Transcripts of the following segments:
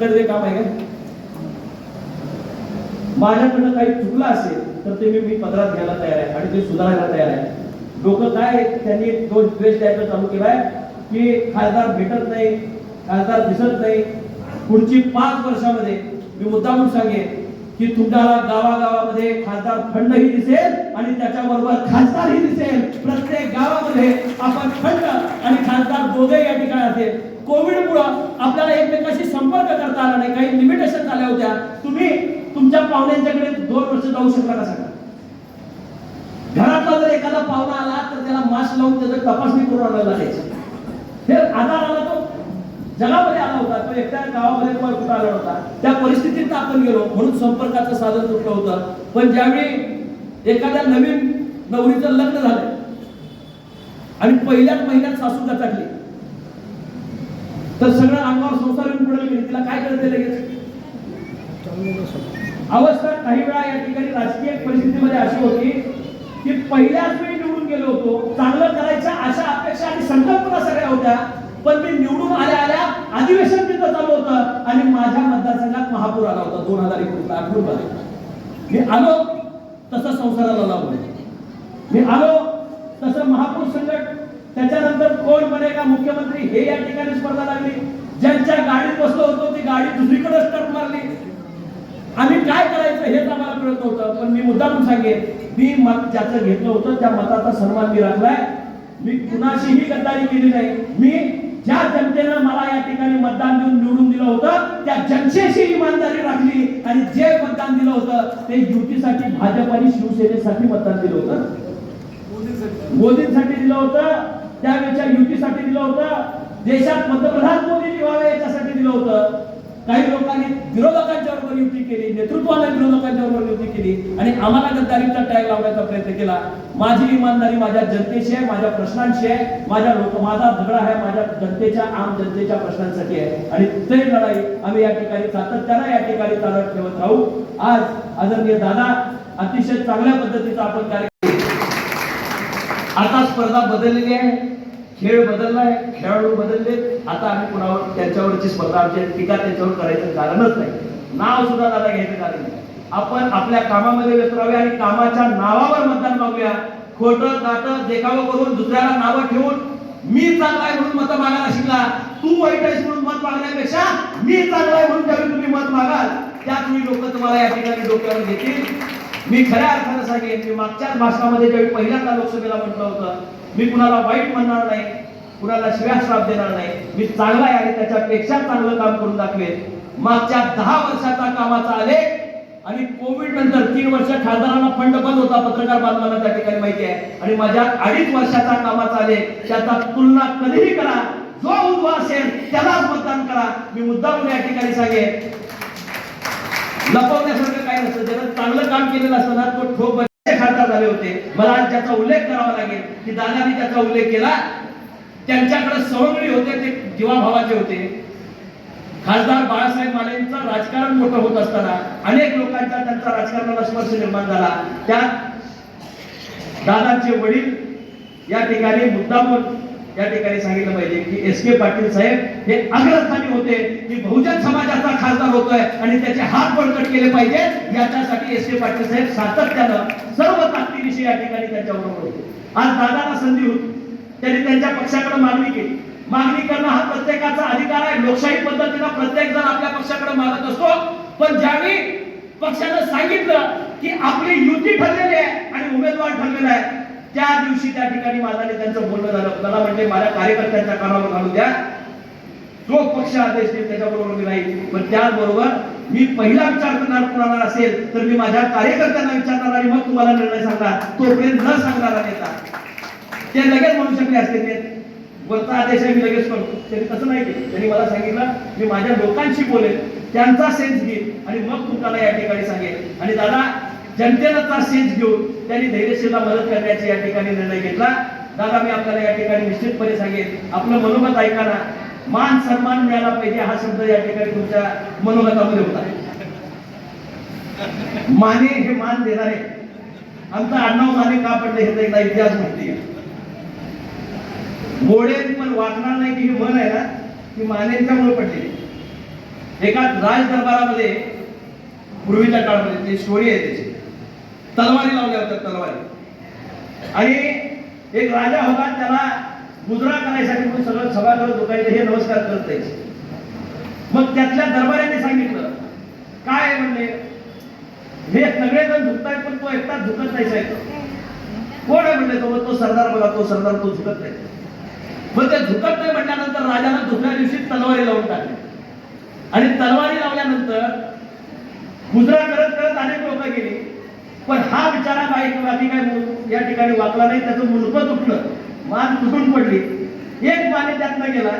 करायचं काम आहे का? माझ्याकडनं काही चुकलं असेल तर ते मी मी पदरात घ्यायला तयार आहे आणि ते सुधारायला तयार आहे. लोक काय त्यांनी दोन द्वेष द्यायचा चालू केलाय की खासदार भेटत नाही खासदार दिसत नाही. पुढची पाच वर्षामध्ये मी मुद्दामून सांगेन की तुम्हाला गावागावामध्ये खासदार फंडही दिसेल आणि त्याच्याबरोबर खासदारही दिसेल. प्रत्येक गावामध्ये आपण फंड आणि या ठिकाणी असेल. कोविडमुळं आपल्याला एकमेकाशी संपर्क करता आला नाही. काही लिमिटेशन झाल्या होत्या. तुम्ही तुमच्या पाहुण्यांच्याकडे दोन वर्ष जाऊ शकता का सांगा घरातला जर एखादा पाहुणा आला तर त्याला मास्क लावून त्याचं तपासणी करून आणायला लागायचं. हे आधार आला तो. जगामध्ये आला होता. तो एकट्या गावामध्ये किंवा कुठं आला होता त्या परिस्थितीत आपण गेलो. म्हणून संपर्काचं साधन तुटलं होतं. पण ज्यावेळी एखाद्या नवीन नवरीचं लग्न झालं आणि पहिल्याच महिन्यात सासू गचाकली तर सगळं अंगावर संसार येऊन पुढे गेले. तिला काय कळते लगेच? अवस्था काही वेळा या ठिकाणी राजकीय परिस्थितीमध्ये अशी होती की पहिल्याच वेळी निवडून गेलो होतो. चांगलं करायच्या अशा अपेक्षा आणि संकल्पना सगळ्या होत्या. पण मी निवडून आल्या आल्या अधिवेशन तिथं चालू होतं आणि माझ्या मतदारसंघात महापूर आला होता. दोन हजार एकोणीस आठवून मला मी आलो तसं संसाराला लावलं. मी आलो तसं महापूर संकट त्याच्यानंतर कोण बनेगा मुख्यमंत्री? हे या ठिकाणी स्पर्धा लागली. ज्यांच्या गाडीत बसलो होतो ती गाडी दुसरीकडे स्टर्ट मारली. आम्ही काय करायचं हेच आम्हाला कळत नव्हतं पण मी मुद्दाम सांगेन. मी मत ज्याचं घेतलं होतं त्या मताचा सन्मान मी राखलाय. मी कुणाशीही गद्दारी केली नाही. मी ज्या जनतेनं मला या ठिकाणी मतदान देऊन निवडून दिलं होतं त्या जनतेशी इमानदारी राखली. आणि जे मतदान दिलं होतं ते युतीसाठी भाजप आणि शिवसेनेसाठी मतदान दिलं होतं. मोदींसाठी दिलं होतं. त्यावेळेच्या युतीसाठी दिलं होतं. देशात पंतप्रधान मोदी व्हावे याच्यासाठी दिलं होतं. काही लोकांनी विरोधकांच्या बरोबर युती केली नेतृत्वाने विरोधकांच्या बरोबर युती केली आणि आम्हाला गद्दारीचा टॅग लावण्याचा प्रयत्न केला. माझी इमानदारी माझ्या जनतेशी आहे माझ्या प्रश्नांशी आहे माझ्या लोक माझा झगडा आहे माझ्या जनतेच्या आम जनतेच्या प्रश्नांसाठी आहे. आणि ते लढाई आम्ही या ठिकाणी सातत्यानं या ठिकाणी चालत ठेवत राहू. आज आदरणीय दादा अतिशय चांगल्या पद्धतीचा आपण कार्य आता स्पर्धा बदललेली आहे खेळ बदललाय खेळाडू बदलले. आता आम्ही कुणावर त्यांच्यावरची स्पर्धा आमची टीका त्यांच्यावर करायचं कारणच नाही. नाव सुद्धा दादा घ्यायचं कारण नाही. आपण आपल्या कामामध्ये व्यस्त राहूया आणि कामाच्या नावावर मतदान मागूया. खोटं नाटं देखावं करून दुसऱ्याला नावं ठेवून मी चांगला आहे म्हणून मत मागायला शिकला तू वाईट आहेस म्हणून मत मागण्यापेक्षा मी चांगला आहे म्हणून त्यावेळी तुम्ही मत मागाल. त्या मी लोक तुम्हाला या ठिकाणी डोक्यावर घेतील. मी खऱ्या अर्थानं सांगेन मी मागच्याच भाषणामध्ये ज्यावेळी पहिल्यांदा लोकसभेला म्हटलं होतं मी कुणाला वाईट म्हणणार नाही कुणाला शिव्या श्राप देणार नाही मी चांगला आहे आणि त्याच्यापेक्षा चांगलं काम करून दाखवेन. मागच्या दहा वर्षाचा कामाचा आलेख आणि कोविड नंतर तीन वर्ष खासदारांना फंड बंद होता पत्रकार बांधवांना त्या ठिकाणी माहिती आहे. आणि माझ्या अडीच वर्षाचा कामाचा आलेख त्याचा तुलना कधीही करा. जो उभा असेल त्यालाच मतदान करा. मी मुद्दा म्हणून या ठिकाणी सांगेन लपवण्यासारखं काही नसतं. ज्यानं चांगलं काम केलेलं असतं ना तो ठोक बरेचसे खासदार झाले होते. मला आज त्याचा उल्लेख करावा लागेल की दादानी त्याचा उल्लेख केला. त्यांच्याकडे सवंगडी होते ते जीवाभावाचे होते. खासदार बाळासाहेब मालेंचं राजकारण मोठं होत असताना अनेक लोकांचा त्यांचा राजकारणाला स्पर्श निर्माण झाला. त्यात दादांचे वडील या ठिकाणी मुद्दामून या ठिकाणी सांगितलं पाहिजे की एस के पाटील साहेब हे अग्रस्थानी होते. की बहुजन समाजाचा खासदार होतोय आणि त्याचे हात बळकट केले पाहिजे. याच्यासाठी एस के पाटील साहेब सातत्यानं सर्व ताकदीविषयी या ठिकाणी त्यांच्याबरोबर होते. आज दादाला संधी होती. त्यांनी त्यांच्या पक्षाकडे मागणी केली. मागणी करणं हा प्रत्येकाचा अधिकार आहे. लोकशाही पद्धतीनं प्रत्येक जण आपल्या पक्षाकडे मागत असतो. पण ज्यावेळी पक्षानं सांगितलं की आपली युती ठरलेली आहे आणि उमेदवार ठरलेला आहे त्या दिवशी त्या ठिकाणी माझा त्यांचं बोलणं झालं. मला म्हणजे माझ्या कार्यकर्त्यांच्या कानावर घालू द्या. जो पक्ष आदेश देईल त्याच्याबरोबर मी राहील. पण त्याचबरोबर मी पहिला विचार करणार कुणाला असेल तर मी माझ्या कार्यकर्त्यांना विचारणार आणि मग तुम्हाला निर्णय सांगणार. तोपर्यंत न सांगणारा नेता. ते लगेच म्हणू शकले असते ते. वरचा आदेश मी लगेच करतो त्यांनी तसं नाही केलं. त्यांनी मला सांगितलं मी माझ्या लोकांशी बोलेन त्यांचा सेन्स घेईन आणि मग तुम्हाला या ठिकाणी सांगेल आणि दादा जनतेचा सेन्स घेऊन त्यांनी धैर्यशीलला मदत करण्याचा या ठिकाणी निर्णय घेतला. दादा मी आपल्याला या ठिकाणी निश्चितपणे सांगेन आपलं मनोगत ऐकाना मान सन्मान मिळाला पाहिजे हा शब्द या ठिकाणी तुमच्या मनोगतामध्ये होता. माने हे मान देणारे आमचं आडनाव माने का पडले हे एकदा इतिहास म्हणते गोडे पण वाटणार नाही की हे मन आहे ना ती मानेच्यामुळे पडलेली एका राज दरबारामध्ये पूर्वीच्या काळामध्ये ती स्टोरी आहे त्याची तलवारी लावल्या होत्या तलवारी. आणि एक राजा होता त्याला गुजरा करायसाठी म्हणून सगळं सभागृह दुखायचं हे नमस्कार करत यायचे मग त्यातल्या दरबाऱ्याने सांगितलं काय म्हणले? हे सगळेजण झुकतायत पण तो एकटाच झुकत नाही साहेब. कोण आहे म्हणले तो? तो सरदार बघा तो सरदार तो झुकत नाही. मग ते झुकत नाही म्हटल्यानंतर राजाला दुसऱ्या दिवशी तलवारी लावून टाकली. आणि तलवारी लावल्यानंतर गुजरा करत करत अनेक लोक गेली. पण हा बिचारा बाई बाकी काय या ठिकाणी वाकला नाही त्याचं मुंडकं तुटलं. मान तुटून पडली. एक माने त्यातनं गेला.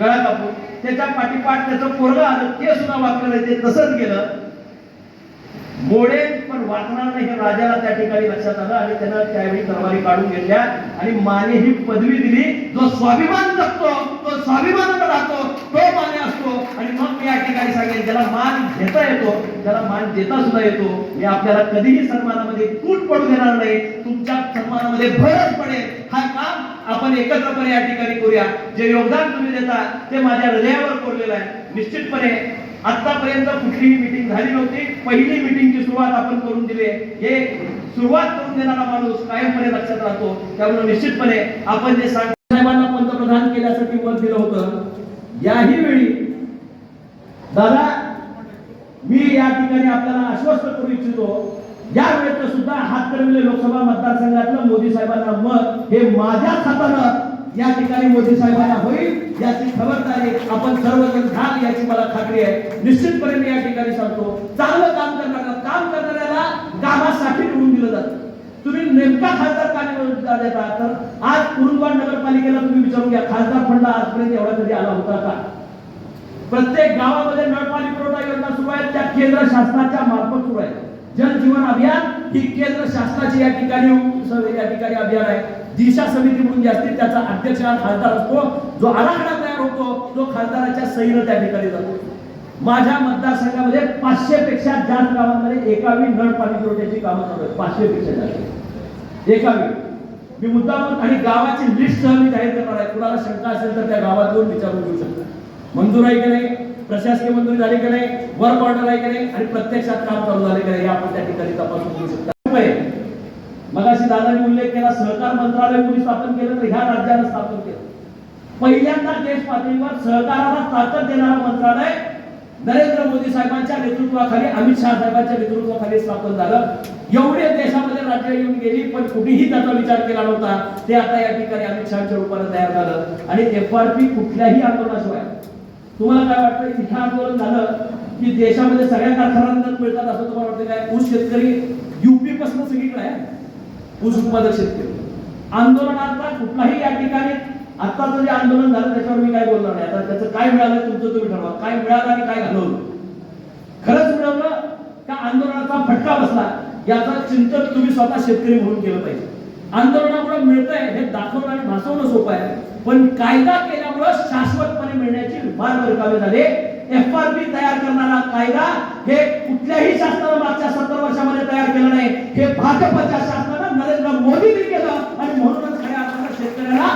गळा कापून त्याच्या पाठीपाठ त्याचं पोरगं आलं ते सुद्धा वाकलं नाही ते तसंच गेलं. मोडे पण वाचणार नाही हे राजाला त्या ठिकाणी लक्षात आलं आणि त्यानं त्यावेळी तलवारी काढून घेतल्या आणि माने ही पदवी दिली. जो स्वाभिमान जगतो तो स्वाभिमानानं राहतो तो माने असतो आणि मग मी या ठिकाणी सांगेन ज्याला मान घेता येतो त्याला मान देता सुद्धा येतो मी आपल्याला कधीही सन्मानामध्ये तूट पडू देणार नाही. तुमच्या सन्मानामध्ये भरच पडेल. हा काम आपण एकत्रपणे या ठिकाणी करूया. जे योगदान तुम्ही देता ते माझ्या हृदयावर कोरलेलं आहे. निश्चितपणे आतापर्यंत कुठलीही मीटिंग झाली नव्हती. पहिली मीटिंगची सुरुवात आपण करून दिली हे सुरुवात करून देणारा माणूस कायमपणे लक्षात राहतो. त्यामुळे निश्चितपणे आपण जे सांग साहेबांना पंतप्रधान केल्यासाठी मत दिलं होतं याही वेळी दादा मी या ठिकाणी आपल्याला आश्वस्त करू इच्छितो या वेळेत सुद्धा हातकणंगले लोकसभा मतदारसंघातलं मोदी साहेबांना मत हे माझ्याच हातानं या ठिकाणी मोदी साहेबांना होईल याची खबरदारी आपण सर्वजण घाल याची मला खात्री आहे. निश्चितपणे मी या ठिकाणी सांगतो चांगलं काम करणार काम करणाऱ्याला कामासाठी निवडून दिलं जातं. तुम्ही नेमका खासदार का निवडून देता? तर आज कुरुंदवाड नगरपालिकेला तुम्ही विचारून घ्या खासदार फंड आजपर्यंत एवढा कधी आला होता का? प्रत्येक गावामध्ये नळपाणी पुरवठा योजना सुरू आहे त्या केंद्र शासनाच्या मार्फत सुरू आहे जनजीवन अभियान ही केंद्र शासनाची या ठिकाणी या ठिकाणी अभियान आहे. दिशा समिती म्हणून जी असते त्याचा अध्यक्ष हा खासदार असतो. जो आराखडा तयार होतो तो खासदाराच्या सहीनं त्या ठिकाणी जातो. माझ्या मतदारसंघामध्ये पाचशे पेक्षा जास्त गावांमध्ये एकावी नळ पाणी पुरवठ्याची कामं चालू आहेत. पाचशे पेक्षा जास्त. एकावी. मी मुद्दा आणि गावाची लिस्ट सहमी जाहीर करणार आहे कुणाला शंका असेल तर त्या गावात येऊन विचारून घेऊ शकता. मंजूर आहे की नाही? प्रशासकीय मंजुरी झाली की नाही? वर्क ऑर्डर आहे की नाही? आणि प्रत्यक्षात काम चालू झाले की नाही? हे आपण त्या ठिकाणी तपासून घेऊ शकता. मगाशी दादाने उल्लेख केला सहकार मंत्रालय कोणी स्थापन केलं तर ह्या राज्यानं स्थापन केलं. पहिल्यांदा देश पातळीवर सहकाराला ताकद देणारा मंत्रालय नरेंद्र मोदी साहेबांच्या नेतृत्वाखाली अमित शहा साहेबांच्या नेतृत्वाखाली स्थापन झालं. एवढे देशामध्ये राज्य येऊन गेली पण कुठेही त्याचा विचार केला नव्हता. ते आता या ठिकाणी अमित शहाच्या रूपाने तयार झालं. आणि एफ आर पी कुठल्याही आंदोलनाशिवाय तुम्हाला काय वाटतं? इथं आंदोलन झालं की देशामध्ये सगळ्या कारखान्यांना मिळतात असं तुम्हाला वाटतं काय? ऊस शेतकरी युपी पासून सगळीकडे आहे. ऊस उत्पादक शेतकरी. आंदोलनाचा कुठलाही या ठिकाणी आत्ताचं जे आंदोलन झालं त्याच्यावर मी काय बोलणार नाही. आता त्याचं काय मिळालं तुमचं तुम्ही ठरवा. काय मिळालं आणि काय घालवलं? खरंच मिळवलं का आंदोलनाचा फटका बसला. याचा चिंतन तुम्ही स्वतः शेतकरी म्हणून केलं पाहिजे. आंदोलनामुळे मिळतंय हे दाखवणं आणि भासवणं सोपं आहे. पण कायदा दिवस शाश्वतपणे मिळण्याची मार्ग रिकामे झाले. एफ आर पी तयार करणारा कायदा हे कुठल्याही शासनानं मागच्या सत्तर वर्षामध्ये तयार केलं नाही. हे भाजपच्या शासनानं नरेंद्र मोदींनी केलं आणि म्हणूनच खऱ्या अर्थानं शेतकऱ्याला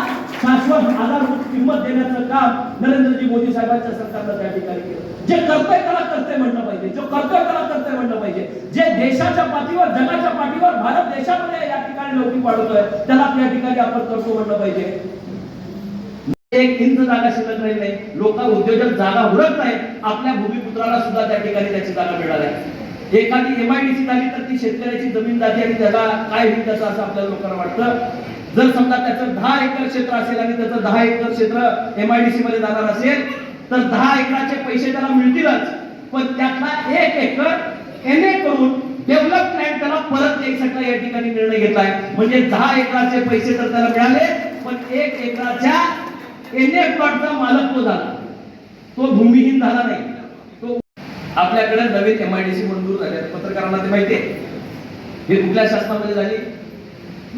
शाश्वत आधारभूत किंमत देण्याचं काम नरेंद्रजी मोदी साहेबांच्या सरकारनं त्या ठिकाणी केलं. जे करतोय त्याला करतोय म्हणलं पाहिजे. जो करतोय त्याला करतोय म्हणलं पाहिजे. जे देशाच्या पाठीवर जगाच्या पाठीवर भारत देशामध्ये या ठिकाणी लौकिक वाढवतोय त्याला त्या ठिकाणी आपण करतो म्हणलं पाहिजे. एक इंच जागा शिल्लक राहील नाही. लोक उद्योजक जागा उरत नाही आपल्या भूमिपुत्राला सुद्धा त्या ठिकाणी त्याची जागा मिळाली आहे. एखादी एमआयडीसी झाली तर ती शेतकऱ्याची जमीन जाते आणि त्याला काय होईल त्याचं असं आपल्या लोकांना वाटतं. जर समजा त्याचं दहा एकर क्षेत्र असेल आणि त्याचं दहा एकर क्षेत्र एमआयडीसी मध्ये जाणार असेल तर दहा एकराचे पैसे त्याला मिळतीलच. पण त्यातला एक एकर एन ए करून डेव्हलप प्लॅन त्याला परत द्यायसाठी या ठिकाणी निर्णय घेतलाय. म्हणजे दहा एकराचे पैसे तर त्याला मिळाले पण एक एकराच्या एने प्लॉटचा मालक तो झाला. तो भूमिहीन झाला नाही. तो आपल्याकडे नवीन एम आय डी सी मंजूर झाले पत्रकारांना ते माहिती आहे. हे कुठल्या शासनामध्ये झाली?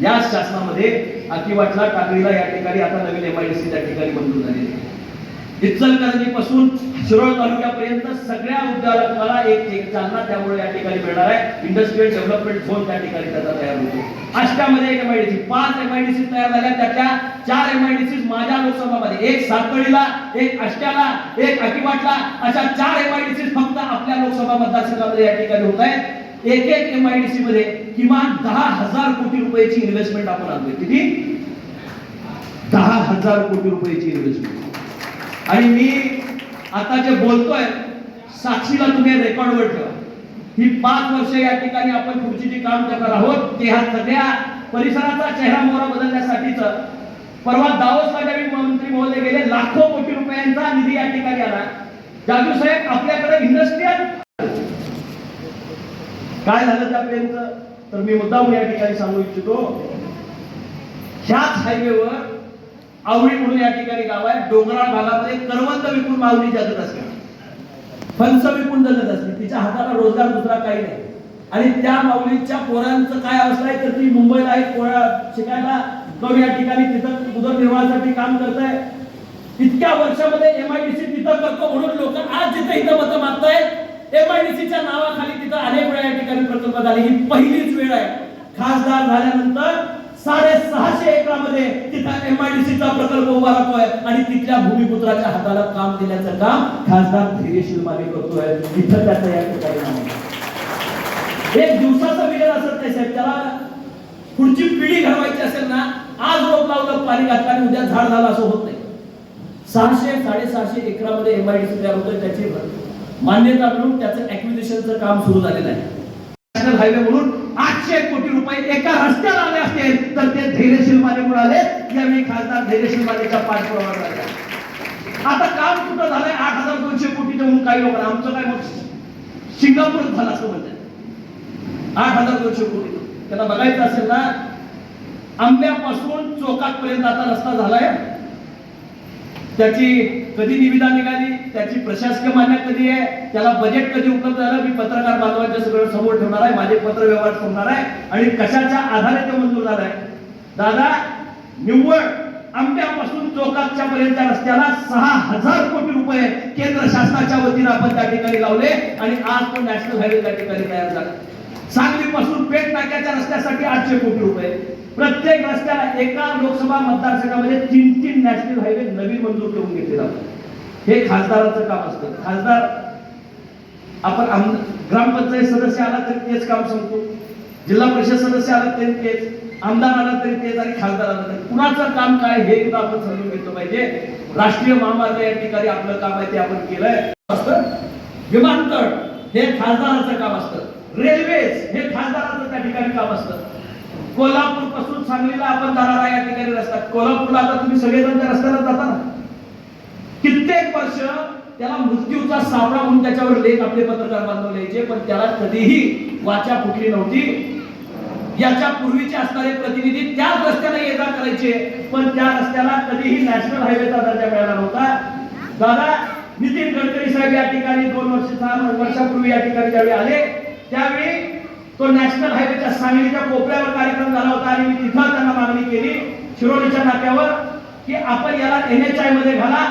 या शासनामध्ये अकिवाटला टाकळीला या ठिकाणी आता नवीन एम आय डी सी त्या ठिकाणी मंजूर झालेली आहे. इचलकरंजीपासून शिरोळ तालुक्यापर्यंत सगळ्या उद्योगाला एक एक चालना त्यामुळे या ठिकाणी मिळणार आहे. इंडस्ट्रियल डेव्हलपमेंट झोन त्या ठिकाणी त्याचा तयार होतो. अष्टामध्ये एक एमआयडीसी पाच एमआयडीसी तयार झाल्या. त्याच्या चार एमआयडीसी माझ्या लोकसभामध्ये एक सातकळीला एक अष्ट्याला एक अकिवाटला अशा चार एमआयडीसी फक्त आपल्या लोकसभा मतदारसंघामध्ये या ठिकाणी होत आहेत. एक एक एमआयडीसी मध्ये किमान दहा हजार कोटी रुपयाची इन्व्हेस्टमेंट आपण आणतोय. किती? दहा हजार कोटी रुपयाची इन्व्हेस्टमेंट आणि मी आता जे बोलतोय साक्षीला तुम्ही रेकॉर्डवर ठेवा. ही पाच वर्ष या ठिकाणी आपण पुढची जी काम करणार आहोत ते ह्या सध्या परिसराचा चेहरा मोहरा बदलण्यासाठीच. परवा दावोसला ज्यावेळी मंत्री महोदय गेले लाखो कोटी रुपयांचा निधी या ठिकाणी आला. जादू साहेब आपल्याकडे इंडस्ट्रियल काय झालं त्यापर्यंत? तर मी मुद्दाम या ठिकाणी सांगू इच्छितो. ह्याच हायवेवर आवडी म्हणून या ठिकाणी गाव आहे. डोंगराळ भागामध्ये करवंत विकून माऊली जगत असते. फणस विकून जगत असते. तिच्या हाताला रोजगार दुसरा काही नाही. आणि त्या माऊलीच्या पोरांचं काय अवस्था आहे तर ती मुंबईला आहे पोरा शिकायला जाऊन या ठिकाणी तिथं उदरनिर्वाहासाठी काम करत आहे इतक्या वर्षामध्ये एमआयडीसी तिथं करतो म्हणून लोक आज जिथं इथं मतं मागतायत एमआयडीसीच्या नावाखाली तिथं अनेक वेळा या ठिकाणी प्रकल्प झाले. ही पहिलीच वेळ आहे. खासदार झाल्यानंतर साडे सहाशे एकरामध्ये तिथं एमआयडीसीचा प्रकल्प उभा राहतोय आणि तिथल्या भूमिपुत्राच्या हाताला काम दिल्याचं काम खासदार धैर्यशील माने करतोय. तिथं त्याचा या ठिकाणी नाव एक दिवसाचा विजय असत नाही साहेब. त्याला पुढची पिढी घडवायची असेल ना आज रोप लावलं पाणी घातलं आणि उद्या झाड झालं असं होत नाही. सहाशे साडेसहाशे एकरामध्ये एमआयडीसी तयार होतोय त्याची मान्यता मिळून त्याचं ऍक्विजिशनचं काम सुरू झालेलं आहे. नॅशनल हायवे म्हणून आठशे कोटी रुपये एका रस्त्याला आले असतील तर ते धैर्यशील माने मिळाले यावेळी खासदार धैर्यशील मानेच्या पाठपुरावा झाला आता काम कुठं झालंय? आठ हजार दोनशे कोटी म्हणून काही लोक आमचं काय मग सिंगापूर झालं असं म्हणतात. आठ हजार दोनशे कोटी. त्यांना बघायचं असेल ना आंब्यापासून चोकातपर्यंत आता रस्ता झालाय. त्याची कधी निविदा निघाली त्याची प्रशासकीय मान्य कधी आहे त्याला बजेट कधी उपलब्ध झालं मी पत्रकार बांधवांच्या सगळं समोर ठेवणार आहे माझे पत्र व्यवहार ठेवणार आहे आणि कशाच्या आधारे ते मंजूर झालं आहे? दादा निव्वळ आंब्यापासून चोकातच्या पर्यंतच्या रस्त्याला सहा हजार कोटी रुपये केंद्र शासनाच्या वतीनं आपण त्या ठिकाणी लावले आणि आज तो नॅशनल हायवे त्या ठिकाणी तयार झाला. सांगलीपासून पेट नाक्याच्या रस्त्यासाठी आठशे कोटी रुपये. प्रत्येक रस्त्याला एका लोकसभा मतदारसंघामध्ये तीन तीन नॅशनल हायवे नवीन मंजूर करून घेतले जातात. हे खासदाराचं काम असतं. खासदार आपण आम- ग्रामपंचायत सदस्य आला तरी तेच काम सांगतो जिल्हा परिषद सदस्य आला तरी तेच आमदार आला तरी तेच आणि खासदार आला तरी. कुणाचं काम काय हे सुद्धा आपण समजून घेतलं पाहिजे. राष्ट्रीय महामार्ग या ठिकाणी आपलं काम आहे ते आपण केलंय. असतं. विमानतळ हे खासदाराचं काम असतं. रेल्वेज हे खासदाराचं त्या ठिकाणी काम असतं. कोल्हापूरपासून सांगलीला आपण जाणारा या ठिकाणी रस्ता. कोल्हापूरला आता तुम्ही सगळेजण त्या रस्त्याला जाता ना? कित्येक वर्ष त्याला मृत्यूचा सापळा म्हणून त्याच्यावर लेख आपले पत्रकार बांधव लिहायचे पण त्याला कधीही वाचा फुटली नव्हती. याच्या पूर्वीचे असणारे प्रतिनिधी त्याच रस्त्याला ये जा करायचे पण त्या रस्त्याला कधीही नॅशनल हायवेचा दर्जा मिळाला नव्हता. दादा नितीन गडकरी साहेब या ठिकाणी दोन वर्ष सहा वर्षापूर्वी या ठिकाणी ज्यावेळी आले त्यावेळी तो नॅशनल हायवेच्या सांगलीच्या कोपऱ्यावर कार्यक्रम झाला होता आणि मी तिथं त्यांना मागणी केली शिरोलीच्या नाक्यावर की आपण याला एन एच आयमध्ये घाला.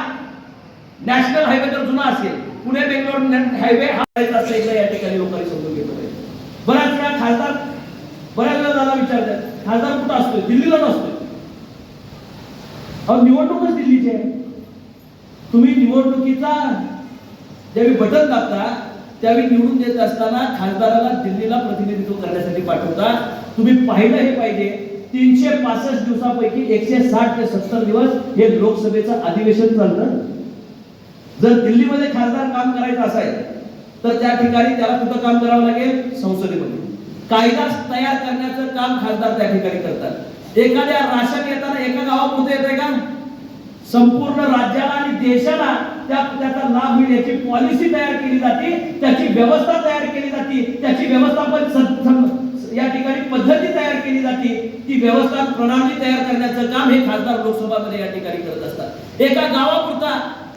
नॅशनल हायवे जर जुना असेल. पुणे बेंगलोर हायवे हा असेल या ठिकाणी लोकांनी समजून घेतलं पाहिजे. बऱ्याच वेळा खासदार बऱ्याच वेळा दादा विचारतात खासदार कुठं असतोय? दिल्लीला नसतोय. अहो निवडणूकच दिल्लीची आहे. तुम्ही निवडणुकीचा ज्यावेळी बटन दाबता त्यावेळी निवडून देत असताना खासदाराला दिल्लीला प्रतिनिधित्व करण्यासाठी पाठवतात. तुम्ही पाहिलं हे पाहिजे. तीनशे पासष्ट दिवसापैकी एकशे साठ ते सत्तर दिवस हे लोकसभेचं अधिवेशन चालतं. जर दिल्लीमध्ये खासदार काम करायचं असेल तर त्या ठिकाणी त्याला कुठं काम करावं लागेल? संसदेमध्ये. कायदा तयार करण्याचं काम खासदार त्या ठिकाणी करतात. एखाद्या राशन येताना एका गावापुरते येते का? संपूर्ण राज्याला आणि देशाला त्या त्याचा लाभ मिळेल याची पॉलिसी तयार केली जाते त्याची व्यवस्था तयार केली जाते त्याची व्यवस्थापन या ठिकाणी पद्धती तयार केली जाते. ती व्यवस्था प्रणाली तयार करण्याचं काम हे खासदार लोकसभामध्ये या ठिकाणी करत असतात. एका गावापुरता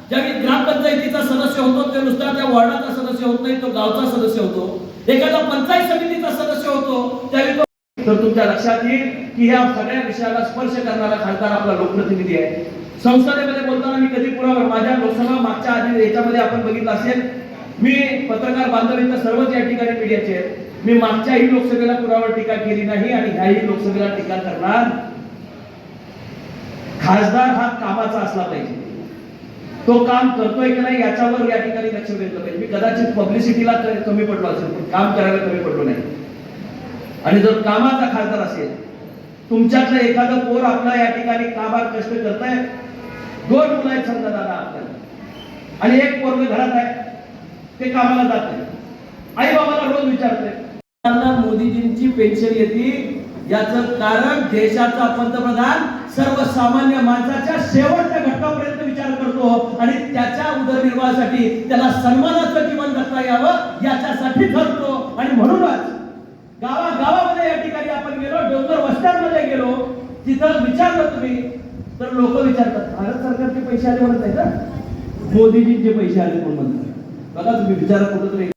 ज्यावेळी ग्रामपंचायतीचा सदस्य होतो ते नुसता त्या वॉर्डाचा सदस्य होत नाही तो गावचा सदस्य होतो. एखादा पंचायत समितीचा सदस्य होतो त्यावेळी तो तर तुमच्या लक्षात येईल की ह्या सगळ्या विषयाला स्पर्श करणारा खासदार आपला लोकप्रतिनिधी आहे. संसदेमध्ये बोलताना मी कधी पुरावर माझ्या लोकसभा मागच्या आधी याच्यामध्ये आपण बघितलं असेल मी पत्रकार बांधव सर्वच या ठिकाणी मीडियाचे आहेत. मी मागच्याही लोकसभेला पुरावर टीका केली नाही आणि ह्याही लोकसभेला टीका करणार. खासदार हा कामाचा असला पाहिजे. तो काम करतोय की नाही याच्यावर या ठिकाणी लक्ष वेधलं पाहिजे. मी कदाचित पब्लिसिटीला कमी पडलो असेल पण काम करायला कमी पडलो नाही. आणि जर कामाचा खासदार असेल तुमच्यातलं एखादं पोर आपला या ठिकाणी कामात कष्ट करताय दोन मुलं आहेत समजा दादा आपल्याला. आणि एक पोरग घरात आहे. ते कामाला जात. नाही आई बाबाला रोज विचारते. त्यांना मोदीजींची पेन्शन येते. याचं कारण देशाचा पंतप्रधान सर्वसामान्य माणसाच्या शेवटच्या घटकापर्यंत विचार करतो आणि त्याच्या उदरनिर्वाहासाठी त्याला सन्मानाचं जीवन जगता यावं याच्यासाठी ठरतो. आणि म्हणूनच गावा गावामध्ये या ठिकाणी आपण गेलो डोंगर वस्त्यांमध्ये गेलो तिथं विचारलं तुम्ही तर लोक विचारतात भारत सरकारचे पैसे आले म्हणत आहे का मोदीजींचे पैसे आले म्हणून म्हणतात. बघा तुम्ही विचारा कुठं तरी